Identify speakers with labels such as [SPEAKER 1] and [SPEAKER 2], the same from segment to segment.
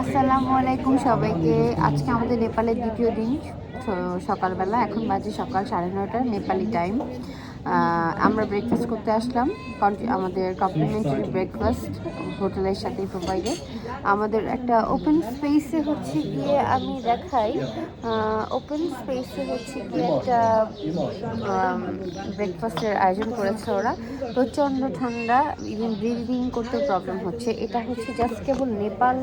[SPEAKER 1] আসসালামু আলাইকুম সবাইকে। আজকে আমাদের নেপালের দ্বিতীয় দিন সকালবেলা, এখন বাজে সকাল সাড়ে নটা নেপালি টাইম আমরা ব্রেকফাস্ট করতে আসলাম। আমাদের কমপ্লিমেন্টারি ব্রেকফাস্ট হোটেলের সাথে প্রোভাইডেড আমাদের একটা ওপেন স্পেসে হচ্ছে গিয়ে আমি দেখাই। ওপেন স্পেসে হচ্ছে গিয়ে একটা ব্রেকফাস্টের আয়োজন করেছে ওরা। প্রচণ্ড ঠান্ডা ইভেন ব্রিদিং করতে প্রবলেম হচ্ছে। এটা হচ্ছে জাস্ট কেবল নেপাল,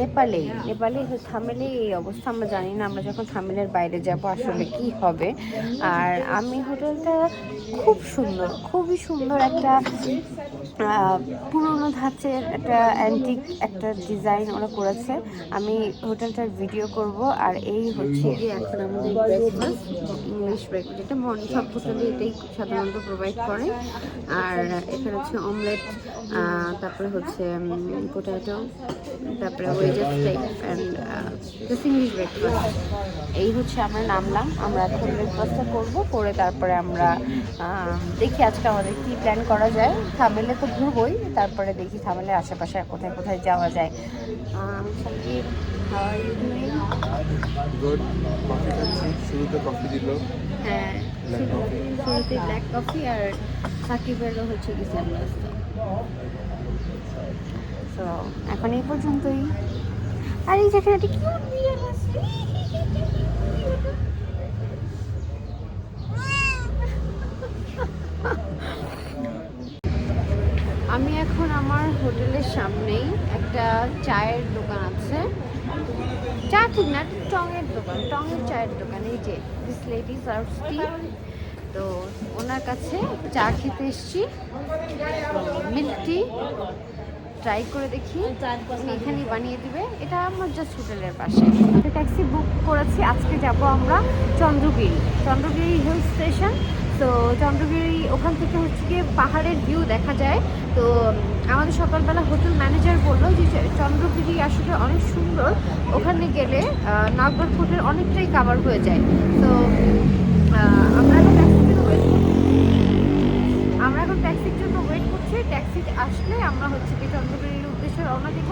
[SPEAKER 1] নেপালেই। নেপালে থামেলে এই অবস্থা, আমরা জানি না আমরা যখন থামেলের বাইরে যাব আসলে কি হবে। আর আমি হোটেলটা খুব সুন্দর, খুবই সুন্দর একটা পুরোনো ধাঁচের একটা অ্যান্টিক একটা ডিজাইন ওরা করেছে। আমি হোটেলটার ভিডিও করব আর এই হচ্ছে গিয়ে এখন আমাদের ইংলিশ ব্রেকফাস্ট এটা মর্নিং সব হোটেলে এটাই সাধারণত প্রোভাইড করে। আর এখানে হচ্ছে অমলেট তারপরে হচ্ছে পোটাটো তারপরে wedges type and just English breakfast এই হচ্ছে আমরা নামলাম, আমরা এখন ব্রেকফাস্টটা করব, করে তারপরে আমরা দেখি আজকে আমাদের কি প্ল্যান করা যায়। থামেলে তো ঘুরবই তারপরে দেখি থামেলের আশেপাশে কোথায় কোথায় যাওয়া যায়।
[SPEAKER 2] গুড কফি খাচ্ছি। শুরুতে কফি দিল।
[SPEAKER 1] হ্যাঁ শুরুতে ব্ল্যাক কফি আর সাকিবেরও হচ্ছে কি তো এখন এই পর্যন্তই। আর এই কিউট আছে আমি এখন আমার হোটেলের সামনেই একটা চায়ের দোকান আছে। চা ঠিক না, টঙের দোকান, টঙের চায়ের দোকান। এই যে দিস লেডি সার্ভস টি তো ওনার কাছে চা খেতে এসছি। মিল্ক টি ট্রাই করে দেখি উনি এখানেই বানিয়ে দিবে। এটা আমার জাস্ট হোটেলের পাশে। ট্যাক্সি বুক করেছি, আজকে যাব আমরা চন্দ্রগিরি। চন্দ্রগিরি হিল স্টেশন তো চন্দ্রগিরি ওখান থেকে হচ্ছে গিয়ে পাহাড়ের ভিউ দেখা যায়। তো আমাদের সকালবেলা হোটেল ম্যানেজার বলল যে চন্দ্রগিরি আসলে অনেক সুন্দর। ওখানে গেলে নাগর ফোর্টের অনেকটাই কাভার হয়ে যায়। তো আমরা। আমরা এখন ট্যাক্সির জন্য ওয়েট করছি। ট্যাক্সি আসলে আমরা হচ্ছে কি চন্দ্রগিরির উদ্দেশ্যে রওনা দিব।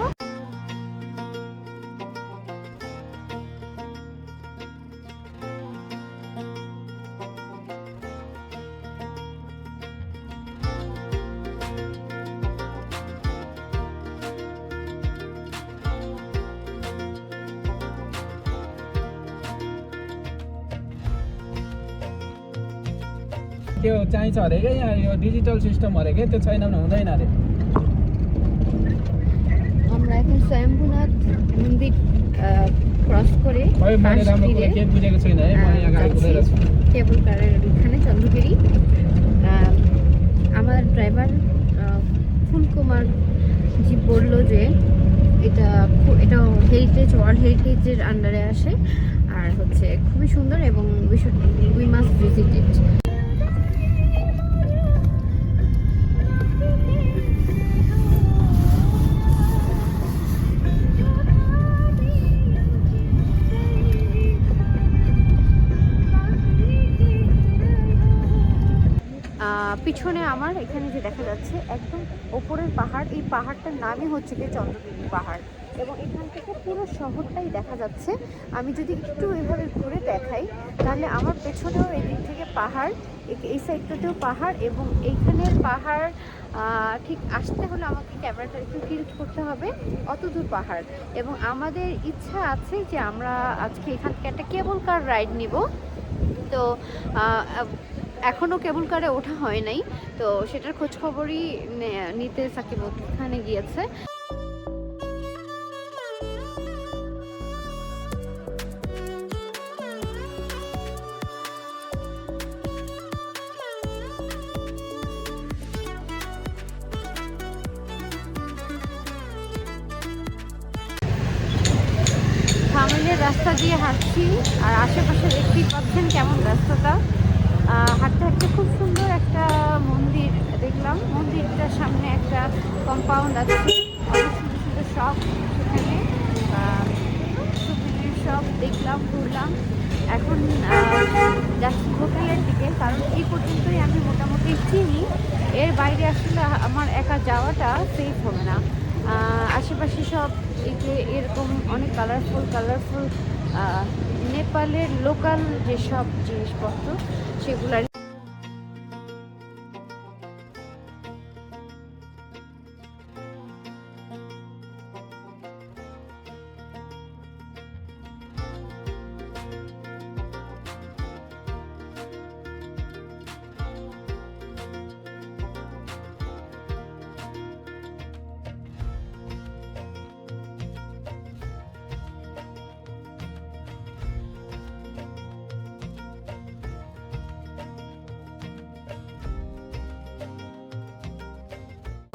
[SPEAKER 3] त्यो चाहिन्छ अरे क्या यहाँ यो डिजिटल सिस्टम अरे क्या त्यो छैन भने हुँदैन अरे
[SPEAKER 1] আমরা এখন স্বয়ম্ভুনাথ মন্দির ক্রস করে
[SPEAKER 3] खै मैले
[SPEAKER 1] পাশ
[SPEAKER 3] राम्रो
[SPEAKER 1] ফিরে
[SPEAKER 3] कुरो केही बुझेको छैन है म यहाँ गाडी कुदाइरहेको छु
[SPEAKER 1] কেবল কারের ওখানে চন্দ্রগিরি আহ, আমার ড্রাইভার ফুলকুমার জি বললো যে এটা খু- এটা হেরিটেজ ওয়ার্ল্ড হেরিটেজের আন্ডারে আসে আর হচ্ছে খুবই সুন্দর এবং we should we must visit it পিছনে আমার এখানে যে দেখা যাচ্ছে, একদম ওপরের পাহাড়, এই পাহাড়টার নামই হচ্ছে গিয়ে চন্দ্রগিরি পাহাড়। এবং এখান থেকে পুরো শহরটাই দেখা যাচ্ছে। আমি যদি একটু এভাবে ঘুরে দেখাই, তাহলে আমার পেছনেও এদিক থেকে পাহাড় এই সাইডটাতেও পাহাড় এবং এইখানের পাহাড় ঠিক আসতে হলে আমাকে ক্যামেরাটা একটু টিল্ট করতে হবে, অত দূর পাহাড়। এবং আমাদের ইচ্ছা আছে যে আমরা আজকে এখান থেকে একটা কেবল কার রাইড নিব। তো এখনও কেবল কারে ওঠা হয় নাই তো সেটার খোঁজখবরই নিতে সাকিব ওখানে গিয়েছে। অনেক সুন্দর সুন্দর শপ সেখানে। শপ দেখলাম, ঘুরলাম। এখন যাচ্ছি হোটেলের দিকে, কারণ এই পর্যন্তই আমি মোটামুটি চিনি। এর বাইরে আসলে আমার একা যাওয়াটা সেফ হবে না। আশেপাশে সব এই এরকম অনেক কালারফুল কালারফুল নেপালের লোকাল যেসব জিনিসপত্র সেগুলার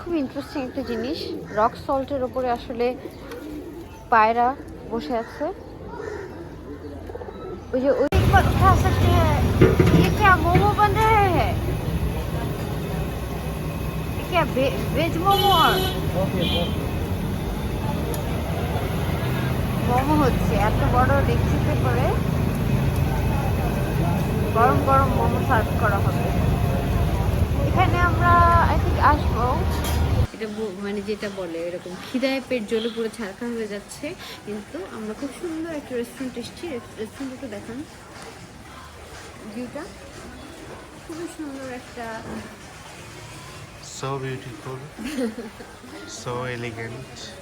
[SPEAKER 1] খুব ইন্টারেস্টিং একটা জিনিস রক সল্টের ওপরে আসলে পায়রা বসে আছে ওই যে ওই पर उठा सकते हैं ये क्या मोमो बन रहे हैं ये क्या वे, वेज मोमो और মোমো হচ্ছে এত বড় ডেকচিতে করে গরম গরম মোমো সার্ভ করা হবে এখানে আমরা আই থিঙ্ক আসবো ব- মানে যেটা বলে এরকম খিদায় পেট জ্বলে পুরো ছারখা হয়ে যাচ্ছে। কিন্তু আমরা খুব সুন্দর একটা রেস্টুরেন্ট এসেছি। রেস্টুরেন্টটা দেখান। ভিউটা খুবই সুন্দর একটা
[SPEAKER 2] So beautiful. so elegant.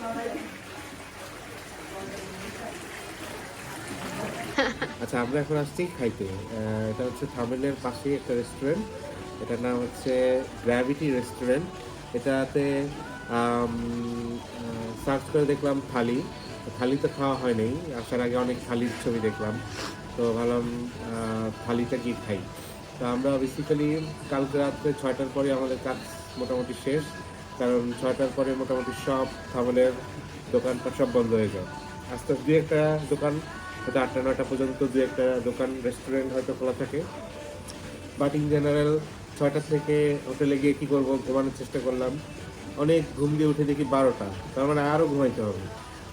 [SPEAKER 2] আচ্ছা আমরা এখন আসছি খাইতে। এটা হচ্ছে থামেলের পাশে একটা রেস্টুরেন্ট এটার নাম হচ্ছে গ্র্যাভিটি রেস্টুরেন্ট এটাতে সার্চ করে দেখলাম থালি। থালি তো খাওয়া হয় নাই। আসার আগে অনেক থালির ছবি দেখলাম। তো ভাবলাম থালিটা কি খাই। তো আমরা বেসিক্যালি কালকে রাত্রে ছয়টার পরে আমাদের কাজ মোটামুটি শেষ। কারণ ছয়টার পরে মোটামুটি সব থামেলের দোকানটা সব বন্ধ হয়ে যায়। আস্তে আস্তে একটা দোকান হয়তো আটটা নয়টা পর্যন্ত দু একটা দোকান রেস্টুরেন্ট হয়তো খোলা থাকে। বাট ইন জেনারেল ছয়টা থেকে হোটেলে গিয়ে কী করব ঘুমানোর চেষ্টা করলাম। অনেক ঘুম দিয়ে উঠে দেখি বারোটা। তার মানে আরও ঘুমাইতে হবে।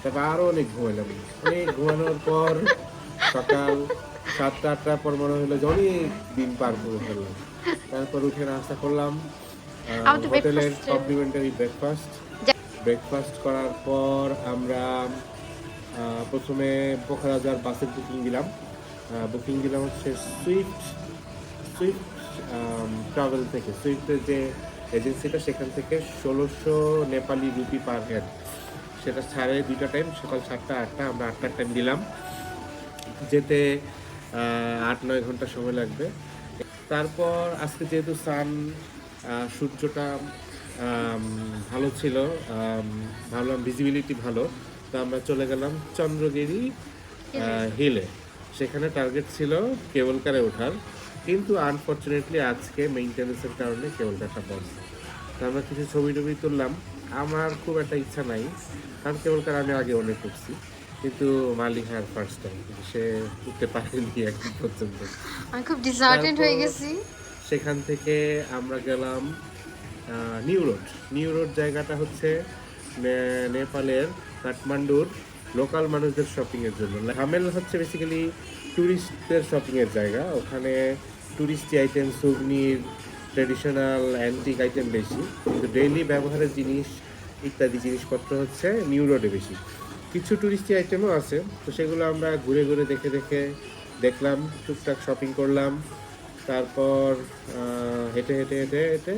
[SPEAKER 2] তারপর আরও অনেক ঘুমাইলাম। অনেক ঘুমানোর পর সকাল সাতটা আটটার পর মনে হলো যে অনেক দিন পার করে ফেললাম। তারপর উঠে নাস্তা করলাম। হোটেলের কমপ্লিমেন্টারি ব্রেকফাস্ট ব্রেকফাস্ট করার পর আমরা প্রথমে যাওয়ার বাসের বুকিং দিলাম। বুকিং দিলাম হচ্ছে সুইফট সুইফট ট্রাভেল থেকে। সুইফটের যে এজেন্সিটা সেখান থেকে ষোলোশো নেপালি রুপি পার হেড সেটা ছাড়ে দুইটা টাইম সকাল সাতটা, আটটা, আমরা আটটার টাইম দিলাম। যেতে আট, নয় ঘণ্টা সময় লাগবে। তারপর আজকে যেহেতু সান সূর্যটা ভালো ছিল ভাবলাম ভিজিবিলিটি ভালো। তো আমরা চলে গেলাম চন্দ্রগিরি হিলে। সেখানে টার্গেট ছিল কেবল কারে ওঠার। কিন্তু আনফর্চুনেটলি আজকে মেইনটেনেন্সের কারণে কেবল কারটা বন্ধ। তো আমরা কিছু ছবি টবি তুললাম। আমার খুব একটা ইচ্ছা নাই। কারণ কেবল কার আমি আগে অনেক উঠছি কিন্তু মালিক হ্যার ফার্স্ট টাইম সে উঠতে পারেনি এখন পর্যন্ত।
[SPEAKER 1] আমি খুব ডিসার্টেড হয়ে গেছি।
[SPEAKER 2] সেখান থেকে আমরা গেলাম নিউ রোড নিউ রোড জায়গাটা হচ্ছে নেপালের কাঠমান্ডুর লোকাল মানুষদের শপিং এর জন্য। হামেল হচ্ছে বেসিক্যালি ট্যুরিস্টদের শপিং এর জায়গা। ওখানে touristy item souvenir traditional antique item বেশি। কিন্তু ডেইলি ব্যবহারের জিনিস ইত্যাদি জিনিসপত্র হচ্ছে নিউ রোডে বেশি। কিছু টুরিস্টি আইটেমও আছে। তো সেগুলো আমরা ঘুরে ঘুরে দেখে দেখে দেখলাম, টুকটাক শপিং করলাম। তারপর হেঁটে হেঁটে হেঁটে হেঁটে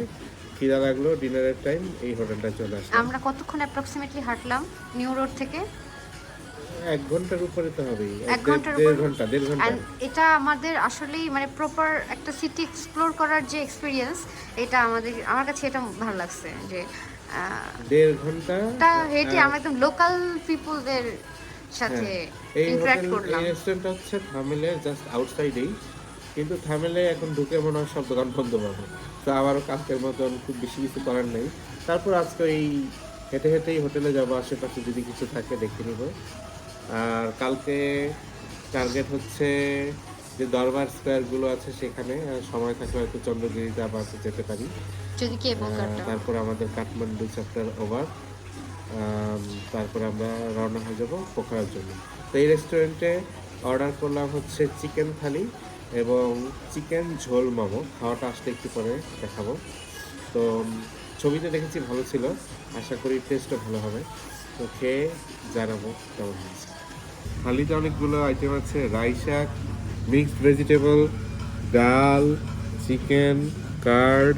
[SPEAKER 2] খিদা লাগল ডিনারের টাইম এই হোটেলটা চলে আসলাম।
[SPEAKER 1] আমরা কতক্ষণ অ্যাপ্রক্সিমেটলি হাঁটলাম নিউ রোড থেকে?
[SPEAKER 2] এক ঘণ্টার উপরে তো হবেই।
[SPEAKER 1] এক ঘণ্টার
[SPEAKER 2] দেড় ঘণ্টা দেড়
[SPEAKER 1] ঘণ্টা। এটা আমাদের আসলেই মানে প্রপার একটা সিটি এক্সপ্লোর করার যে এক্সপিরিয়েন্স এটা আমাদের আমার কাছে এটা ভালো লাগছে যে
[SPEAKER 2] দেড় ঘণ্টা
[SPEAKER 1] এটা হেঁটে আমরা একদম লোকাল পিপলদের সাথে
[SPEAKER 2] হ্যাঁ, হোটেল
[SPEAKER 1] করলাম।
[SPEAKER 2] এই রেস্টুরেন্টটা হচ্ছে থামেলের জাস্ট আউটসাইডেই কিন্তু থামেলে এখন ঢুকে মনে হয় সব দোকান বন্ধ পাবো। তো আবারও কালকের মতন খুব বেশি কিছু করার নেই। তারপর আজকে এই হেঁটে হেঁটেই হোটেলে যাব আশেপাশে যদি কিছু থাকে দেখে নিব। আর কালকে টার্গেট হচ্ছে যে দরবার স্কোয়ারগুলো আছে সেখানে সময় থাকলে হয়তো চন্দ্রগিরিতে আবার যেতে পারি। তারপর আমাদের কাঠমান্ডু চ্যাপ্টার ওভার তারপর আমরা রওনা হয়ে যাব পোখরার জন্য। তো এই রেস্টুরেন্টে অর্ডার করলাম হচ্ছে চিকেন থালি। এবং চিকেন ঝোল মোমো খাওয়াটা আসলে একটু পরে দেখাবো। তো ছবিতে দেখেছি ভালো ছিল। আশা করি টেস্টও ভালো হবে। তো খেয়ে জানাব কেমন হয়েছে। থালিতে অনেকগুলো আইটেম আছে রাই শাক মিক্সড ভেজিটেবল ডাল চিকেন কার্ড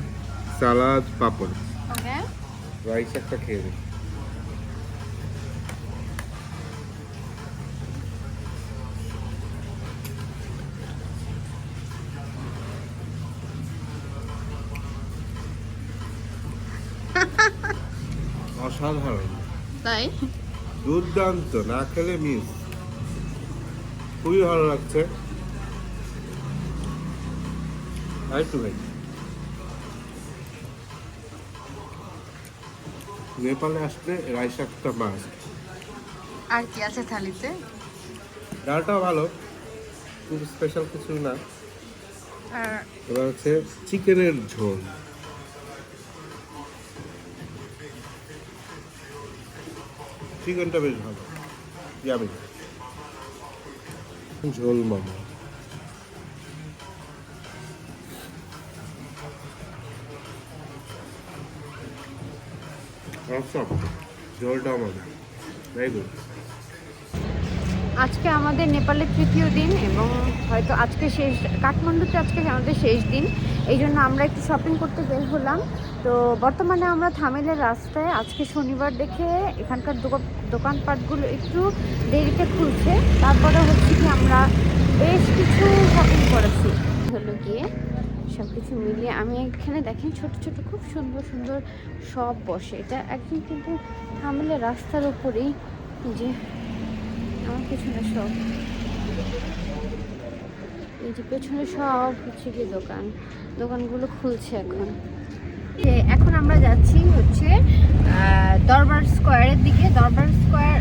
[SPEAKER 2] সালাদ পাপড়। রাই শাকটা খেয়ে দিই অসাধারণ
[SPEAKER 1] তাই?
[SPEAKER 2] দুর্দান্ত না খেলে মিস খুবই ভালো লাগছে। আরেকটু ভাই নেপালে আসলে রাই শাকটা মাছ
[SPEAKER 1] আর কি আছে থালিতে?
[SPEAKER 2] ডালটাও ভালো খুব স্পেশাল কিছু না।
[SPEAKER 1] আর
[SPEAKER 2] এবার হচ্ছে চিকেনের ঝোল। চিকেনটা বেশ ভালো। যাবে? ঝোল মামা
[SPEAKER 1] আজকে আমাদের নেপালের তৃতীয় দিন এবং হয়তো আজকে শেষ কাঠমান্ডুতে আজকে আমাদের শেষ দিন। এই জন্য আমরা একটু শপিং করতে বের হলাম। তো বর্তমানে আমরা থামেলের রাস্তায়, আজকে শনিবার দেখে এখানকার দোকান দোকানপাটগুলো একটু দেরিতে খুলছে। তারপরে হচ্ছে কি আমরা বেশ কিছু শপিং করেছি। হলো গিয়ে সব কিছু মিলিয়ে আমি এখানে দেখেন ছোট ছোট খুব সুন্দর সুন্দর সব বসে। এটা একদম কিন্তু থামেলের রাস্তার উপরেই যে আমার পেছনে সব এই যে পেছনে সব হচ্ছে কি দোকান। দোকানগুলো খুলছে এখন। যে এখন আমরা যাচ্ছি হচ্ছে দরবার স্কোয়ারের দিকে। দরবার স্কোয়ার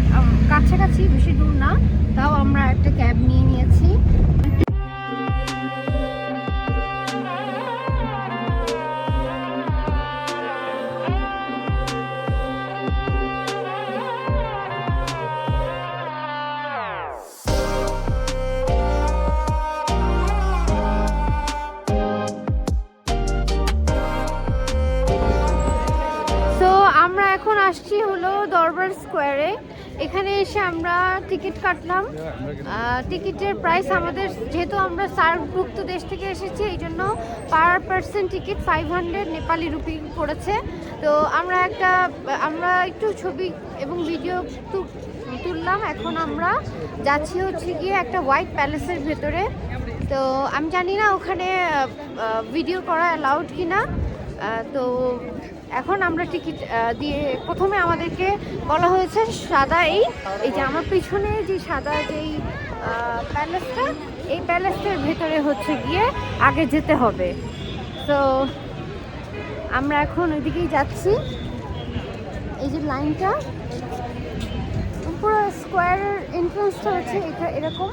[SPEAKER 1] কাছাকাছি, বেশি দূর না। তাও আমরা একটা ক্যাব নিয়ে নিয়েছি। স্কোয়ারে। এখানে এসে আমরা টিকিট কাটলাম। টিকিটের প্রাইস আমাদের, যেহেতু আমরা সার্কভুক্ত দেশ থেকে এসেছি, এই জন্য per person ticket five hundred Nepali rupee পড়েছে। তো আমরা একটা, আমরা একটু ছবি এবং ভিডিও তুললাম। এখন আমরা যাচ্ছি হচ্ছে গিয়ে একটা হোয়াইট প্যালেসের ভেতরে। তো আমি জানি না ওখানে ভিডিও করা অ্যালাউড কি না তো এখন আমরা টিকিট দিয়ে প্রথমে আমাদেরকে বলা হয়েছে সাদা এই এই যে আমার পিছনে যে সাদা যেই প্যালেসটা, এই প্যালেসটার ভেতরে হচ্ছে গিয়ে আগে যেতে হবে। তো আমরা এখন ওইদিকেই যাচ্ছি। এই যে লাইনটা, পুরো স্কোয়ারের এন্ট্রান্সটা হচ্ছে এটা এরকম।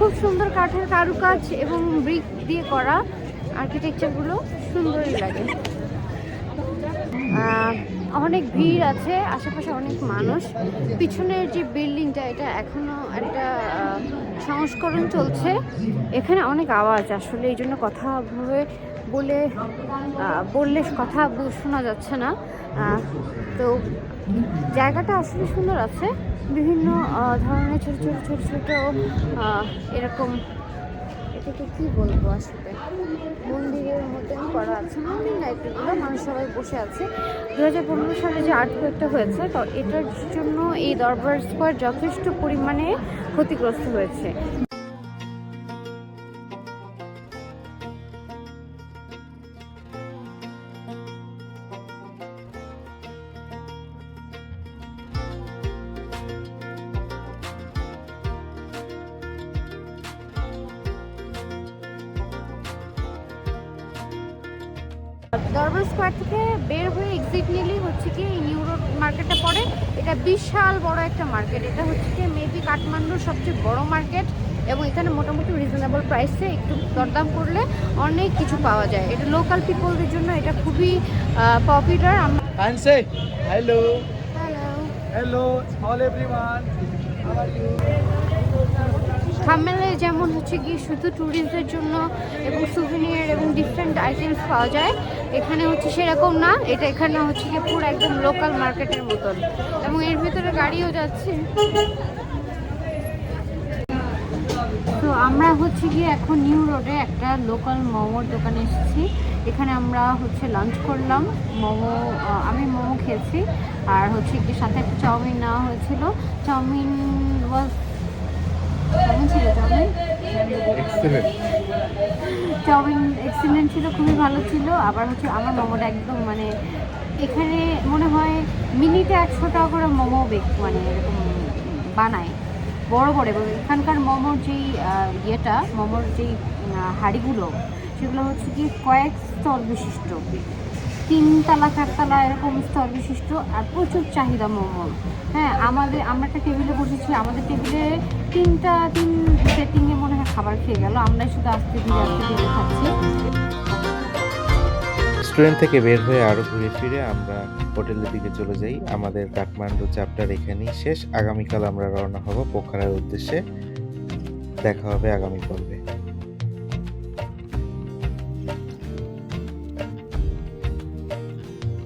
[SPEAKER 1] খুব সুন্দর কাঠের কারুকাজ এবং ব্রিক দিয়ে করা আর্কিটেকচারগুলো সুন্দরই লাগে। অনেক ভিড় আছে, আশেপাশে অনেক মানুষ। পিছনের যে বিল্ডিংটা, এটা এখনও একটা সংস্করণ চলছে। এখানে অনেক আওয়াজ, আসলে এই জন্য কথা বলে বললে কথা শোনা যাচ্ছে না। তো জায়গাটা আসলে সুন্দর আছে। বিভিন্ন ধরনের ছোট ছোট ছোট ছোট এরকম এটাকে কি বলব আসলে? মন্দিরের মতন করা আছে। মন্দির না এগুলো মানুষ সবাই বসে আছে। দু হাজার পনেরো সালে যে আর্ট একটা হয়েছে, তো এটার জন্য এই দরবার স্কোয়ার যথেষ্ট পরিমাণে ক্ষতিগ্রস্ত হয়েছে। দরবার স্কোয়ার থেকে বের হয়ে এক্সিট নিলেই হচ্ছে কি এই নিউ রোড মার্কেটটা পড়ে। এটা বিশাল বড় একটা মার্কেট এটা হচ্ছে কি মেবি কাঠমান্ডুর সবচেয়ে বড় মার্কেট এবং এখানে মোটামুটি রিজনেবল প্রাইসে একটু দরদাম করলে অনেক কিছু পাওয়া যায়। এটা লোকাল পিপলদের জন্য এটা খুবই পপুলার আমরা
[SPEAKER 3] And say hello,
[SPEAKER 1] hello
[SPEAKER 3] hello, all everyone.
[SPEAKER 1] থামেলে যেমন হচ্ছে কি শুধু ট্যুরিস্টদের জন্য এবং সুভিনিয়ার এবং ডিফারেন্ট আইটেমস পাওয়া যায়, এখানে হচ্ছে সেরকম না। এটা এখানে হচ্ছে কি পুরো একদম লোকাল মার্কেটের মতন। এবং এর ভিতরে গাড়িও যাচ্ছে। তো আমরা হচ্ছে গিয়ে এখন নিউ রোডে একটা লোকাল মোমোর দোকানে এসেছি। এখানে আমরা হচ্ছে লাঞ্চ করলাম। মোমো আমি মোমো খেয়েছি। আর হচ্ছে গিয়ে সাথে একটা চাউমিন নেওয়া হয়েছিল। চাউমিন ওয়াজ কেমন ছিল চাউমিন চাউমিন এক্সিলেন্ট ছিল, খুবই ভালো ছিল। আবার হচ্ছে আমার মোমোটা একদম মানে এখানে মনে হয় মিনিটে একশো টাকা করে মোমো বেক মানে এরকম বানায়। বড় বড় এবং এখানকার মোমোর যেই ইয়েটা, মোমোর যেই হাঁড়িগুলো, সেগুলো হচ্ছে কি কয়েক স্তর বিশিষ্ট। তিনতলা, চারতলা এরকম স্তর বিশিষ্ট আর প্রচুর চাহিদা মোমোর হ্যাঁ আমাদের, আমরা একটা টেবিলে বসেছি, আমাদের টেবিলে তিনটা, তিন সেটিংয়ে মনে হয় খাবার খেয়ে গেল। আমরাই শুধু আস্তে ধীরে আস্তে ধীরে খাচ্ছি।
[SPEAKER 4] রেস্টুরেন্ট থেকে বের হয়ে আরও ঘুরে ফিরে আমরা হোটেলের দিকে চলে যাই। আমাদের কাঠমান্ডু চ্যাপ্টার এখানেই শেষ। আগামীকাল আমরা রওনা হব পোখারার উদ্দেশ্যে। দেখা হবে আগামী পর্বে।